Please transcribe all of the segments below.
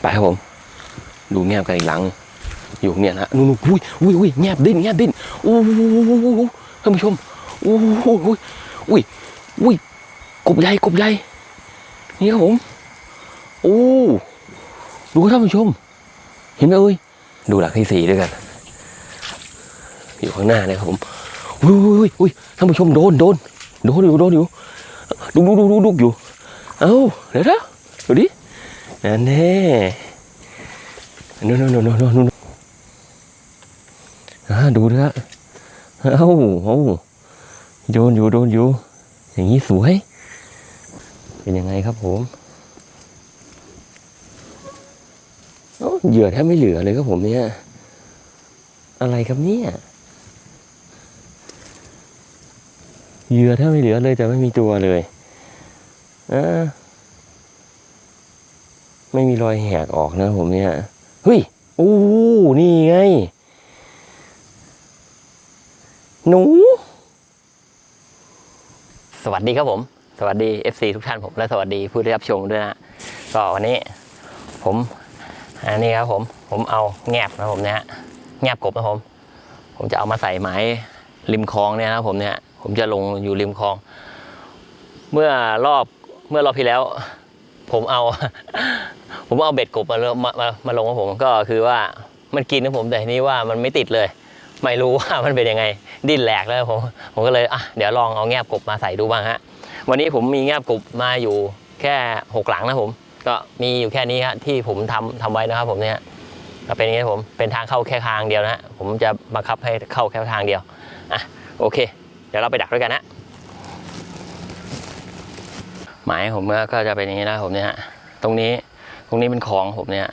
ไปครับผม ดูแงบกันอีกหลัง อยู่เนี่ยนะนู่นอุ้ยอุ้ยอุ้ยแงบดิ้นแงบดิ้นโอ้โหท่านผู้ชมโอ้โหอุ้ยอุ้ยอุ้ยกบใหญ่กบใหญ่นี่ครับผมโอ้ดูครับท่านผู้ชม เห็นไหมเอ้ยดูหลักที่สี่ด้วยกัน อยู่ข้างหน้านะครับผมอุ้ยอุ้ยอุ้ยท่านผู้ชมโดนโดนโดนอยู่โดนอยู่ดุดุดุดุดุกอยู่เอ้าเดี๋ยวนะดูดิ นั่นแน่นู่นนู่นนู่นนู่นนู่นอ่าดูนะเอ้าเอ้าโดนอยู่โดนอยู่ อย่างนี้สวย เป็นยังไงครับผมเหยื่อแทบไม่เหลือเลยครับผมเนี่ย อะไรครับเนี่ยเหยื่อแทบไม่เหลือเลยแต่ไม่มีตัวเลยอ่า ไม่มีรอยแหกออกนะผมเนี่ยเฮ้ยโอ้นี่ไง หนู สวัสดีครับผม สวัสดี FC ทุกท่านผมและสวัสดีผู้ที่รับชมด้วยนะก็วันนี้ ผมอันนี้ครับผม ผมเอาแงบนะผมเนี่ยแงบกบนะผม ผมจะเอามาใส่ไม้ริมคลองเนี่ยนะผมเนี่ย ผมจะลงอยู่ริมคลอง เมื่อรอบเมื่อรอบที่แล้ว ผมเอา ผมเอาเบ็ดกบมามามามาลงกับผมก็คือว่ามันกินนะผมแต่ทีนี้ว่ามันไม่ติดเลย ไม่รู้ว่ามันเป็นยังไง ดิ้นแหลกแล้วผมผมก็เลยอะเดี๋ยวลองเอาแงบกบมาใส่ดูบ้างฮะวันนี้ผมมีแงบกบมาอยู่แค่หกหลังนะผม ก็มีอยู่แค่นี้ฮะที่ผมทำทำไว้นะครับ ผมเนี่ยก็เป็นอย่างนี้ครับผมเป็นทางเข้าแค่ทางเดียวนะฮะผมจะบังคับให้เข้าแค่ทางเดียวอะโอเค เดี๋ยวเราไปดักด้วยกันนะ หมายผมก็จะเป็นอย่างนี้นะผมเนี่ยฮะตรงนี้ตรงนี้เป็นคลองผมเนี่ย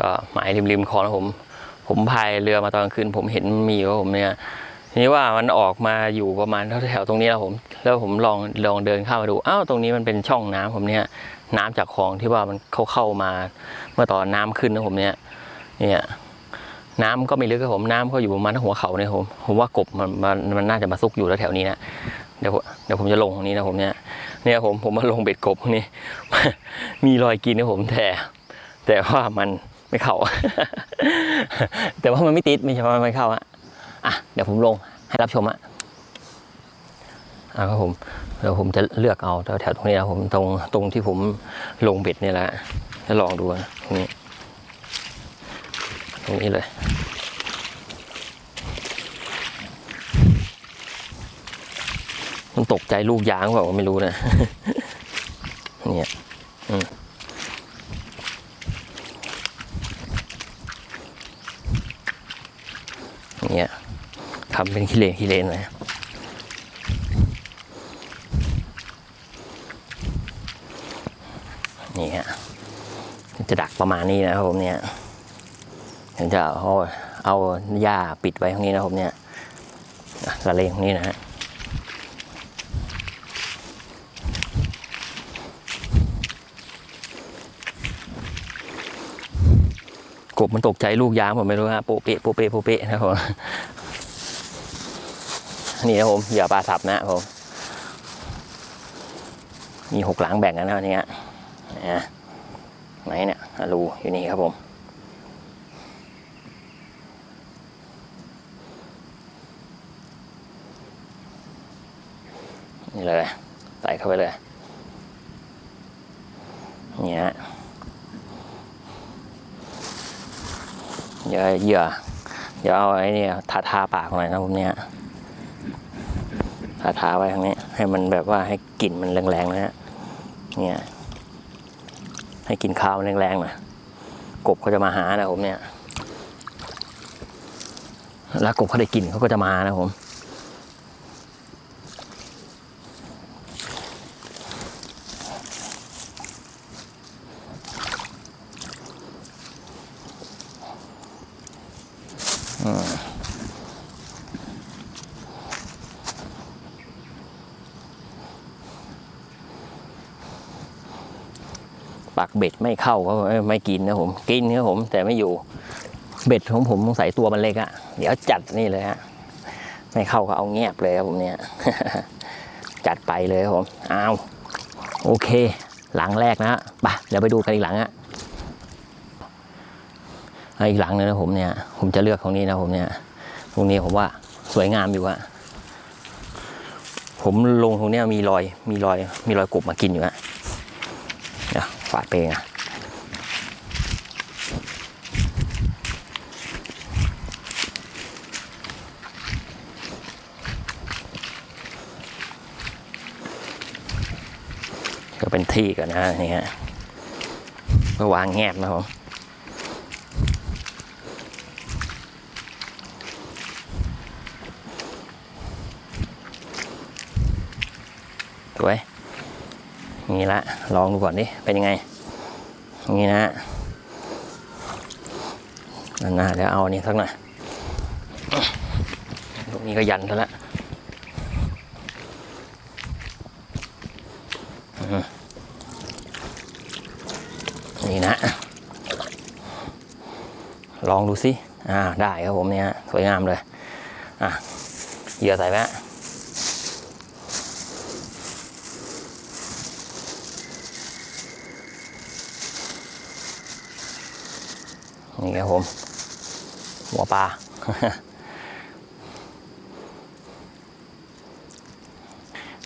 ก็หมายริมๆคลองนะผม ผมพายเรือมาตอนกลางคืนผมเห็นมีว่าผมเนี่ยทีนี้ว่ามันออกมาอยู่ประมาณแถวๆตรงนี้แล้วผม แล้วผมลองลองเดินเข้ามาดูอ้าวตรงนี้มันเป็นช่องน้ำผมเนี่ย น้ำจากคลองที่ว่ามันเข้าเข้ามา เมื่อตอนน้ำขึ้นนะผมเนี่ย เนี่ยน้ำก็ไม่ลึกครับผมน้ำก็อยู่ประมาณหัวเขาเนี่ยผมผมว่ากบมันมันมันน่าจะมาซุกอยู่แล้วแถวนี้นะเดี๋ยวเดี๋ยวผมจะลงตรงนี้นะผมเนี่ย เนี่ยผมผมมาลงเบ็ดกบตรงนี้ มีรอยกินนะผมแต่แต่ว่ามันไม่เข้า แต่ว่ามันไม่ติดไม่ใช่ว่ามันไม่เข้าอะอะเดี๋ยวผมลงให้รับชมอะอะครับผมเดี๋ยวผมจะเลือกเอาแถวๆตรงนี้นะผมตรงตรงที่ผมลงเบ็ดเนี่ยแหละจะลองดูนะตรงนี้ตรงนี้เลย มันตกใจลูกยางเปล่าไม่รู้นะเนี่ยอืมเนี่ยทำเป็นขี้เลนขี้เลนเลยนี่ฮะจะดักประมาณนี้นะครับผมเนี่ยผมจะเอาเอาหญ้าปิดไว้ตรงนี้นะครับผมเนี่ยอะละเลงตรงนี้นะฮะ บมันตกใจลูกยางผมไม่รู้ฮะโปเปะโปเปะโปเปะนะครับผมนี่นะผมเหยื่อปลาสับนะผม มีหกหลังแบ่งกันนะอันเนี้ยนะไหนเนี่ยรูอยู่นี่ครับผมนี่เลยใส่เข้าไปเลย เนี่ยฮะ เดี๋ยวเหยื่อ เดี๋ยวเอาไอ้นี่ทาทาปากหน่อยนะผมเนี่ยทาทาไว้ทางนี้ ให้มันแบบว่าให้กลิ่นมันแรงๆนะฮะเนี่ย ให้กลิ่นข้าวมันแรงๆหน่อยกบเขาจะมาหานะผมเนี่ย แล้วกบเขาได้กลิ่นเขาก็จะมานะผม ปักเบ็ดไม่เข้าก็ไม่กินนะผม กินครับผม แต่ไม่อยู่เบ็ดของผมสงสัยตัวมันเล็กอะเดี๋ยวจัดนี่เลยฮะไม่เข้าก็เอาเงียบเลยครับผมเนี่ยจัดไปเลยครับผมอ้าวโอเค หลังแรกนะฮะไปเดี๋ยวไปดูกันอีกหลังอะอะอีกหลังนึงนะผมเนี่ย ผมจะเลือกตรงนี้นะผมเนี่ยตรงนี้ผมว่าสวยงามอยู่อะผมลงตรงเนี้ยมีรอย มีรอย มีรอยกบมากินอยู่อะ ฝาดเปงอะก็เป็นที่กันนะนี่ฮะเมื่อวางแงบนะผมสวย นี่ละ ลองดูก่อนดิ เป็นยังไง นี่นะนั่นนะเดี๋ยวเอาอันนี้สักหน่อยตรงนี้ก็ยันซะละนี่นะ ลองดูสิ อ่า ได้ครับผมเนี่ย สวยงามเลย อะ เหยื่อใส่ไหม นี่ครับผม หัวปลา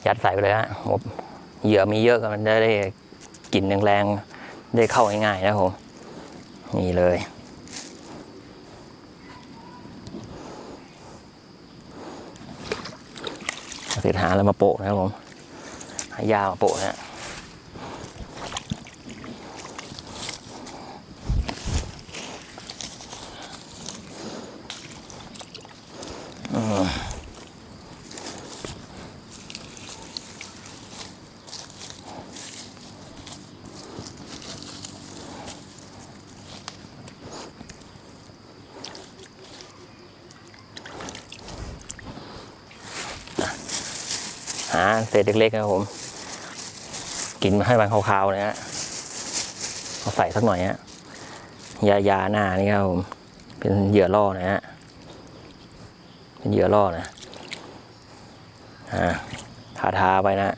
ยัดใส่ไปเลยฮะเหยื่อมีเยอะก็มันจะได้กลิ่นแรงๆได้เข้าง่ายๆนะครับผม นี่เลยเสร็จหาแล้วมาโปะนะครับผมหายามาโปะนะ เศษเล็กๆนะครับผม กินมาให้มันคาวๆเลยฮะเอาใส่สักหน่อยฮะยายาหน้านี่ครับผมเป็นเหยื่อล่อนะฮะเป็นเหยื่อล่อนะอ่าทาทาไปนะ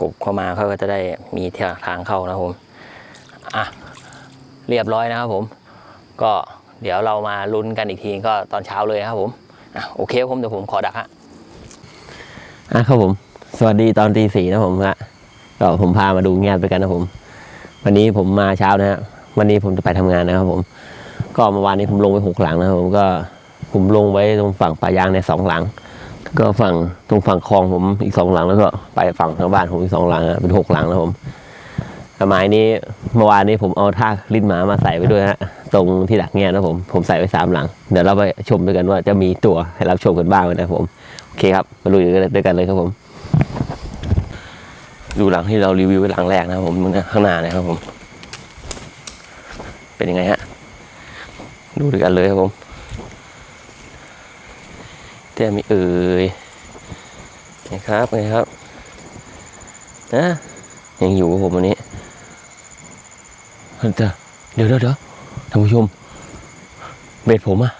กบเข้ามาเขาก็จะได้มีทางเข้านะครับผมอะเรียบร้อยนะครับผม ก็เดี๋ยวเรามาลุ้นกันอีกทีก็ตอนเช้าเลยนะครับผมอะโอเคครับผมเดี๋ยวผมขอดักฮะ อะครับผม สวัสดีตอนตีสี่นะผมฮะก็ผมพามาดูงานไปกันนะผม วันนี้ผมมาเช้านะฮะวันนี้ผมจะไปทำงานนะครับผม ก็เมื่อวานนี้ผมลงไปหกหลังนะครับผมก็ผมลงไว้ตรงฝั่งป่ายางในสองหลัง ก็ฝั่งตรงฝั่งคลองผมอีกสองหลังแล้วก็ไปฝั่งทางบ้านผมอีกสองหลังนะเป็นหกหลังนะผมสมัยนี้เมื่อวานนี้ผมเอาท่าลิ้นหมามาใส่ไว้ด้วยฮะตรงที่ดักเงี้ยนะผมผมใส่ไว้สามหลัง เดี๋ยวเราไปชมด้วยกันว่าจะมีตัวให้รับชมกันบ้างไหมนะครับผม เคครับมาลุยด้วยกันเลยครับผม ดูหลังที่เรารีวิวไว้หลังแรกนะครับผมข้างหน้านะครับผม เป็นยังไงฮะดูด้วยกันเลยครับผมเต้มีเอ่ยไงครับไงครับนะยังอยู่กับผมวันนี้เดี๋ยวเดี๋ยวเดี๋ยวท่านผู้ชมเบ็ดผมอะ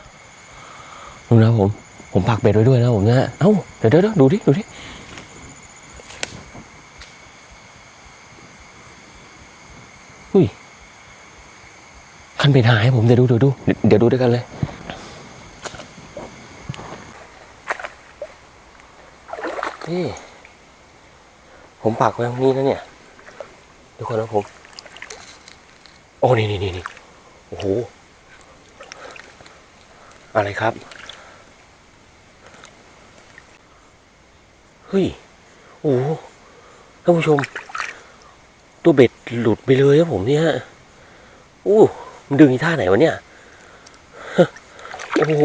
ดูนะครับผม ผมปักเบ็ดไว้ด้วยนะผมนะเอ้าเดี๋ยวเดี๋ยวเดี๋ยวดูดิดูดิอุ้ยคันเบ็ดหายผมเดี๋ยวดูเดี๋ยวดูเดี๋ยวดูด้วยกันเลยนี่ผมปักไว้ตรงนี้นะเนี่ยทุกคนนะผม โอ้นี่นี่นี่โอ้โห อะไรครับ เฮ้ย โอ้โหท่านผู้ชม ตัวเบ็ดหลุดไปเลยครับผมเนี่ยโอ้มันดึงอีท่าไหนวะเนี่ยฮะโอ้โห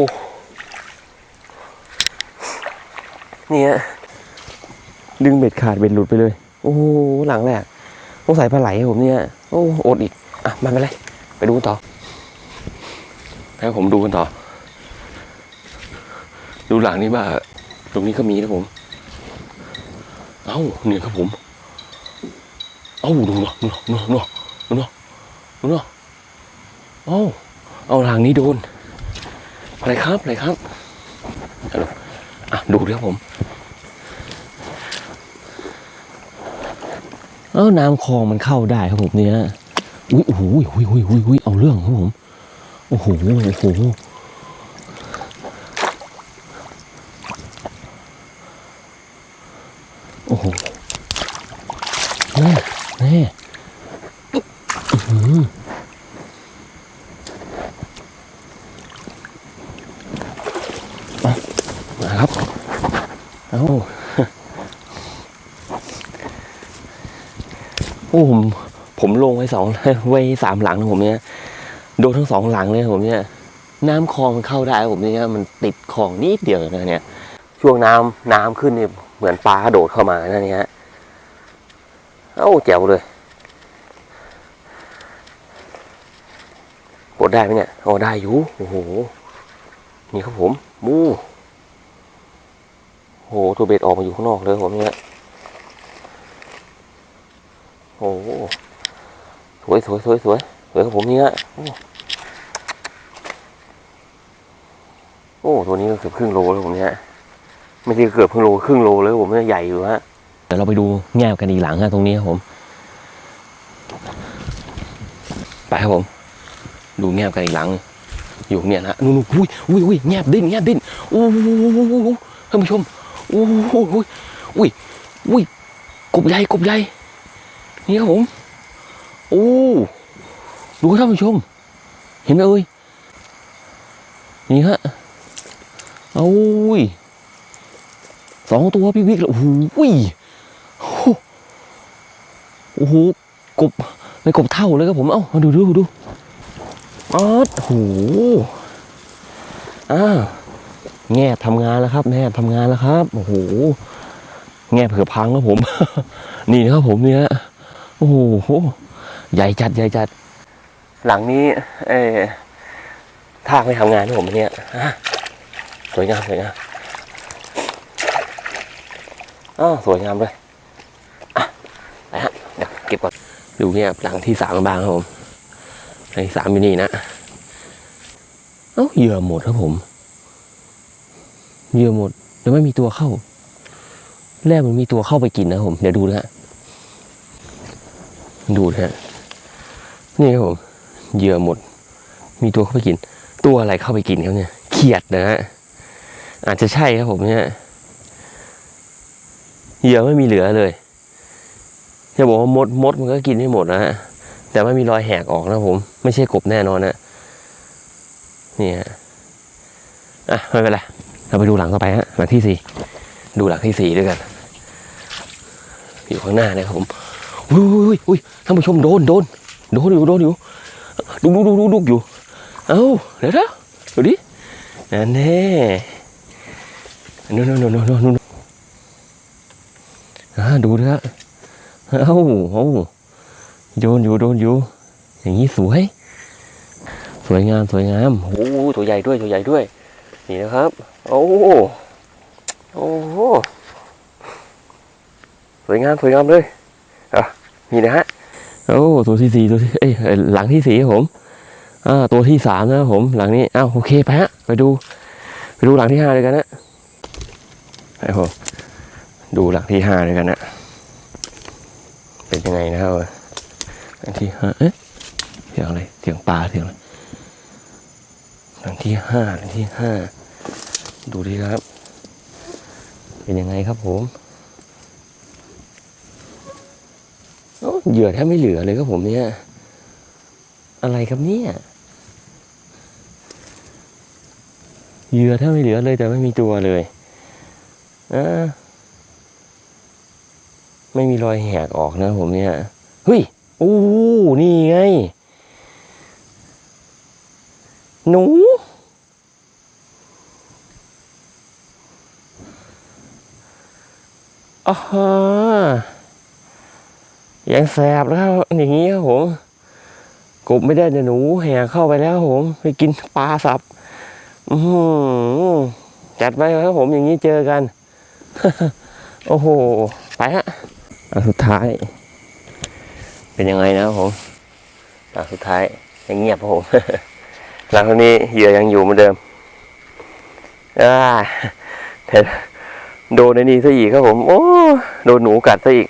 เนี่ยดึงเบ็ดขาดเบ็ดหลุดไปเลย โอ้โหหลังแรกต้องใส่ปลาไหลครับผมเนี่ย โอ้อดอีก อะไมาเป็นไรไปดูกันต่อให้ผมดูกันต่อ ดูหลังนี้บ้างตรงนี้ก็มีนะผม เอ้าเนี่ยครับผม เอ้าดูเนาะเนาะเนาะเนาะเนาะเอ้าเอาหลังนี้โดนอะไรครับอะไรครับฮัลโหลอะดูดิครับผมเอ้าน้ำคลองมันเข้าได้ครับผมเนี่ยอุ้ยโอ้ยโอ้ยโอ้ยอุ้ยอุ้ยเอาเรื่องครับผม โอ้โห โอ้โห โอ้โหแม่แม่อื้อหือมามาครับ เอาโอ้ผมผมลงไว้สองไว้สามหลังนะผมเนี่ยโดนทั้งสองหลังเลยผมเนี่ย น้ำคลองมันเข้าได้ผมเนี่ยมันติดคลองนิดเดียวนะเนี่ย ช่วงน้ำน้ำขึ้นเนี่ยเหมือนปลาโดดเข้ามานะเนี่ยเอ้าแจ๋วเลยกดได้ไหมเนี่ยโอ้ได้อยู่โอ้โหนี่ครับผมมู โอ้โหตัวเบ็ดออกมาอยู่ข้างนอกเลยผมเนี่ยโอ้โหสวยสวยสวยสวยสวยครับผมเนี่ยโอ้โอ้ตัวนี้ก็เกือบครึ่งโลแล้วผมเนี่ยไม่ใช่เกือบครึ่งโลครึ่งโลเลยผมเนี่ยใหญ่อยู่ฮะเดี๋ยวเราไปดูแง่กันอีกหลังฮะตรงนี้ครับผม ไปครับผม ดูแงบกันอีกหลัง อยู่เนี่ยนะนู่นๆอุ้ยอุ้ยอุ้ยแงบดิ้นแงบดิ้นโอ้โหท่านผู้ชม โอ้โหอุ้ยอุ้ยอุ้ยกบใหญ่กบใหญ่นี่ครับผม โอ้ดูท่านผู้ชม เห็นไหมเอ่ยนี่ฮะเอาอุ้ยสองตัวพี่วิกแล้วโอ้โหอุ้ยโอ้โหกบไม่กบเท่าเลยครับผมเอ้ามาดูดูดูออดโหอ้าว แง่ทำงานแล้วครับแง่ทำงานแล้วครับโอ้โหแง่เผือพังแล้วผม นี่นะครับผมเนี่ยโอ้โหใหญ่จัดใหญ่จัด หลังนี้ เออทากไม่ทำงานผมเนี่ยสวยงามสวยงามอ้าวสวยงามเลยอะไปฮะเดี๋ยวเก็บก่อนดูเนี่ยหลังที่สามบางครับผมในสามมินี่นะเอ้าเหยื่อหมดครับผม เหยื่อหมดยังไม่มีตัวเข้า แรกมันมีตัวเข้าไปกินนะผมเดี๋ยวดูนะฮะดูนะฮะนี่ครับผมเหยื่อหมด มีตัวเข้าไปกิน ตัวอะไรเข้าไปกินครับเนี่ยเขียดนะฮะอาจจะใช่ครับผมเนี่ยเหยื่อไม่มีเหลือเลยจะบอกว่ามดมดมันก็กินให้หมดนะฮะแต่ไม่มีรอยแหกออกนะผม ไม่ใช่กบแน่นอนนะนี่ฮะอะไม่เป็นไร เราไปดูหลังต่อไปฮะหลังที่สี่ดูหลังที่สี่ด้วยกัน อยู่ข้างหน้านะครับผมอุ้ยอุ้ยอุ้ยท่านผู้ชมโดนโดนโดนอยู่โดนอยู่ดุกดุกดุกดุกดุกอยู่ เอ้าเดี๋ยวนะดูดินั่นแน่นู่นนู่นนู่นนู่นนู่นอ่าดูนะฮะเอ้าเอ้าโดนอยู่โดนอยู่ อย่างนี้สวย สวยงามสวยงามโอ้โหตัวใหญ่ด้วยตัวใหญ่ด้วย นี่นะครับ โอ้โหโอ้โหสวยงามสวยงามเลยอะนี่นะฮะโอ้ตัวที่สี่ตัวที่เอ้ยหลังที่สี่ครับผมอ่าตัวที่สามนะครับผม หลังนี้อ้าวโอเคไปฮะไปดู ไปดูหลังที่ห้าเลยกันนะไปผมดูหลังที่ห้าเลยกันนะเป็นยังไงนะครับอันที่ห้าเอ๊ะเสียงอะไรเสียงปลาเสียงอะไร อันที่ห้าอันที่ห้าดูดีครับ เป็นยังไงครับผมโอ้เหยื่อแทบไม่เหลือเลยครับผมเนี่ย อะไรครับเนี่ยเหยื่อแทบไม่เหลือเลยแต่ไม่มีตัวเลยอ่าไม่มีรอยแหกออกนะผมเนี่ยเฮ้ยโอ้นี่ไง หนู อ๋อฮะยังแสบแล้วอย่างนี้ครับผมกบไม่ได้แต่หนูแหกเข้าไปแล้วผมไปกินปลาสับอืจัดไปครับผมอย่างนี้เจอกัน โอ้โห ไปฮะอันสุดท้าย เป็นยังไงนะผมอันสุดท้ายยังเงียบครับผม หลังจากนี้เหยื่อยังอยู่เหมือนเดิมอ่าแต่ โดนในนี้ซะอีกครับผม โอ้ โดนหนูกัดซะอีก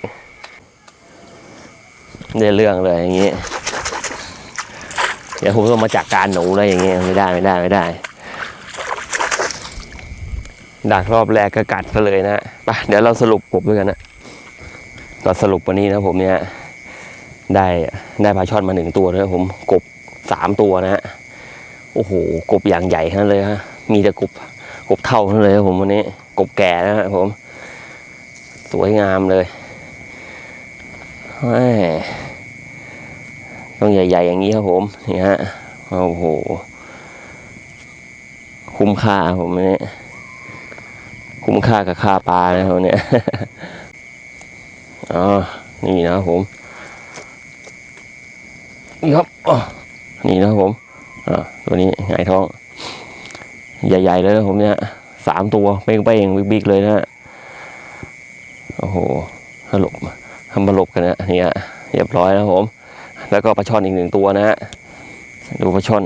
ได้เรื่องเลยอย่างนี้ เดี๋ยวผมต้องมาจากการหนูอะไรอย่างเงี้ยไม่ได้ไม่ได้ไม่ได้ ดักรอบแรกก็กัดซะเลยนะไปเดี๋ยวเราสรุปกบด้วยกันนะก็สรุปวันนี้นะผมเนี่ยได้ได้ปลาช่อนมาหนึ่งตัวนะผมกบสามตัวนะฮะโอ้โหกบอย่างใหญ่ทั้งนั้นเลยฮะมีแต่กบกบเท่าทั้งนั้นเลยครับผมวันนี้ กบแก่นะครับผม สวยงามเลยต้องใหญ่ ๆ อย่างนี้ครับผมนี่ฮะโอ้โห คุ้มค่าครับผมวันนี้คุ้มค่ากับค่าปลานะครับเนี่ยอ๋อนี่นะครับผม นี่ครับนี่นะครับผมอ่าตัวนี้หงายท้อง ใหญ่ ๆ เลยนะผมเนี่ย สามตัวเป้งเป้งบิ๊กๆเลยนะฮะโอ้โหสลบทำมาหลบกันนะเนี่ยเรียบร้อยนะผม แล้วก็ปลาช่อนอีกหนึ่งตัวนะฮะดูปลาช่อน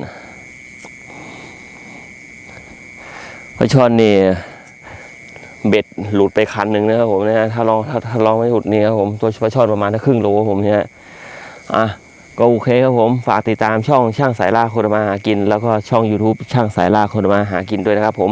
ปลาช่อนนี่เบ็ดหลุดไปคันหนึ่งนะครับผมเนี่ยถ้าลองถ้าถ้าลองไม่หลุดนี่ครับผมตัวปลาช่อนประมาณครึ่งโลครับผมเนี่ยอะก็โอเคครับผม ฝากติดตามช่องช่างสายล่าคนมาหากิน แล้วก็ช่อง YouTube ช่างสายล่าคนมาหากินด้วยนะครับผม